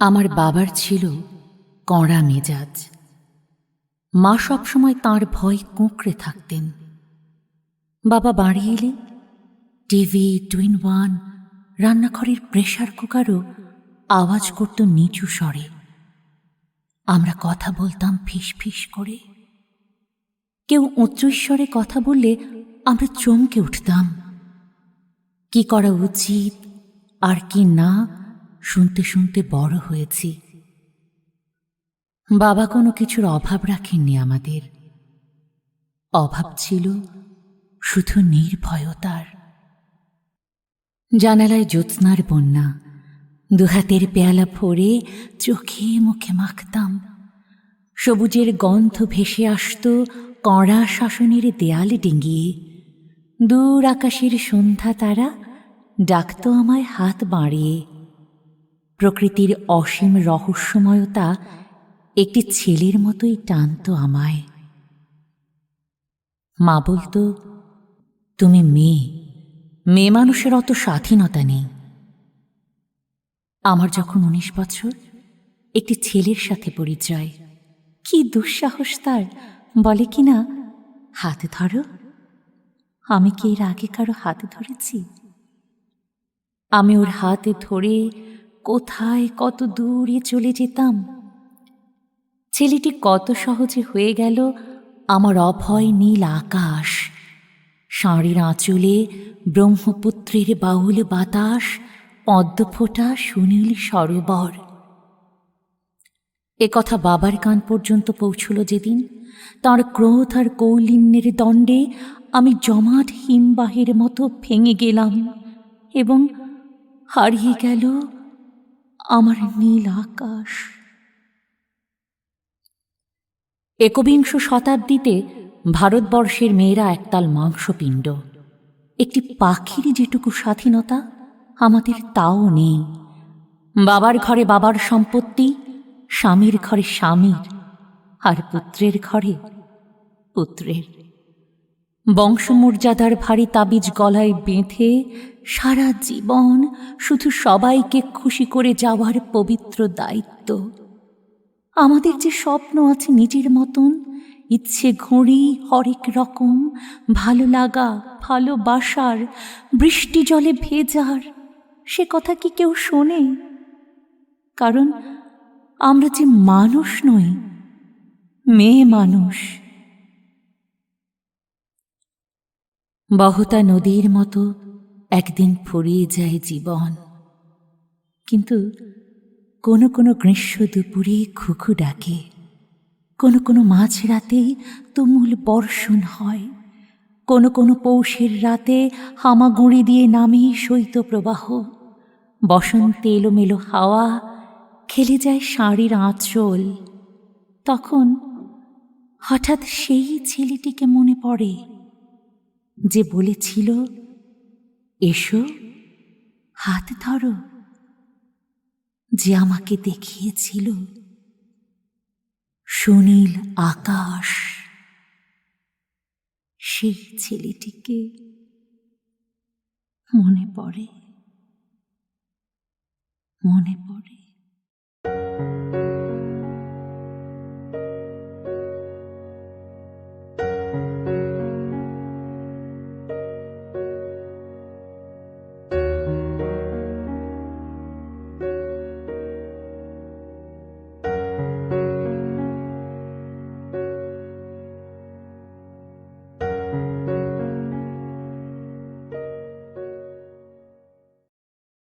আমার বাবার ছিল কড়া মেজাজ। মা সবসময় তাঁর ভয় কুঁকড়ে থাকতেন। বাবা বাড়ি এলে টিভি, টুইন ওয়ান, রান্নাঘরের প্রেশার কুকারও আওয়াজ করত নিচু স্বরে। আমরা কথা বলতাম ফিস ফিস করে। কেউ উচ্চস্বরে কথা বললে আমরা চমকে উঠতাম। কি করা উচিত আর কি না শুনতে শুনতে বড় হয়েছি। বাবা কোনো কিছুর অভাব রাখেননি আমাদের। অভাব ছিল শুধু নির্ভয়তার। জানালায় জ্যোৎস্নার বন্যা, দুহাতের পেয়ালা ভরে চোখে মুখে মাখতাম। সবুজের গন্ধ ভেসে আসত কড়া শাসনের দেয়ালে ডিঙ্গিয়ে। দূর আকাশের সন্ধ্যা তারা ডাকত আমায় হাত বাড়িয়ে। প্রকৃতির অসীম রহস্যময়তা একটি ছেলের মতোই টানত আমায়। মা বলতো, তুমি মেয়ে মেয়ে মানুষের অত স্বাধীনতা নেই। আমার যখন উনিশ বছর, একটি ছেলের সাথে পরিচয়। কি দুঃসাহস তার, বলে কি না? হাতে ধরো। আমি কি এর আগে কারও হাতে ধরেছি? আমি ওর হাতে ধরে কোথায় কত দূরে চলে যেতাম? ছেলেটি কত সহজে হয়ে গেল আমার অভয় নীল আকাশ। শাঁড়ির আঁচলে ব্রহ্মপুত্রের বাউল বাতাস, পদ্মফোঁটা সুনীল সরোবর। এ কথা বাবার কান পর্যন্ত পৌঁছল যেদিন। তার ক্রোধ আর কৌলিন্যের দণ্ডে আমি জমাট হিমবাহের মতো ভেঙে গেলাম এবং হারিয়ে গেল আমার নীল আকাশ। একবিংশ শতাব্দীতে ভারতবর্ষের মেয়েরা একতাল মাংসপিণ্ড। একটি পাখির যেটুকু স্বাধীনতা, আমাদের তাও নেই। বাবার ঘরে বাবার সম্পত্তি, স্বামীর ঘরে স্বামীর, আর পুত্রের ঘরে পুত্রের। বংশমর্যাদার ভারী তাবিজ গলায় বেঁধে সারা জীবন শুধু সবাইকে খুশি করে যাওয়ার পবিত্র দায়িত্ব। আমাদের যে স্বপ্ন আছে নিজের মতন, ইচ্ছে ঘড়ি হরেক রকম, ভালো লাগা ভালোবাসার বৃষ্টি জলে ভেজার, সে কথা কি কেউ শোনে? কারণ আমরা যে মানুষ নই, মেয়ে মানুষ। বহতা নদীর মতো একদিন ফুরিয়ে যায় জীবন। কিন্তু কোনো কোনো গ্রীষ্ম দুপুরে খুখু ডাকে। কোনো কোনো মাঝ রাতে তুমুল বর্ষণ হয়। কোনো কোনো পৌষের রাতে হামাগুড়ি দিয়ে নামে শৈত্যপ্রবাহ। বসন্তে এলোমেলো হাওয়া খেলে যায় শাড়ির আঁচল। তখন হঠাৎ সেই ছেলেটিকে মনে পড়ে যে বলেছিল এসো হাত ধরো। যে আমাকে দেখিয়েছিল সুনীল আকাশ। সেই ছেলেটিকে মনে পড়ে মনে পড়ে।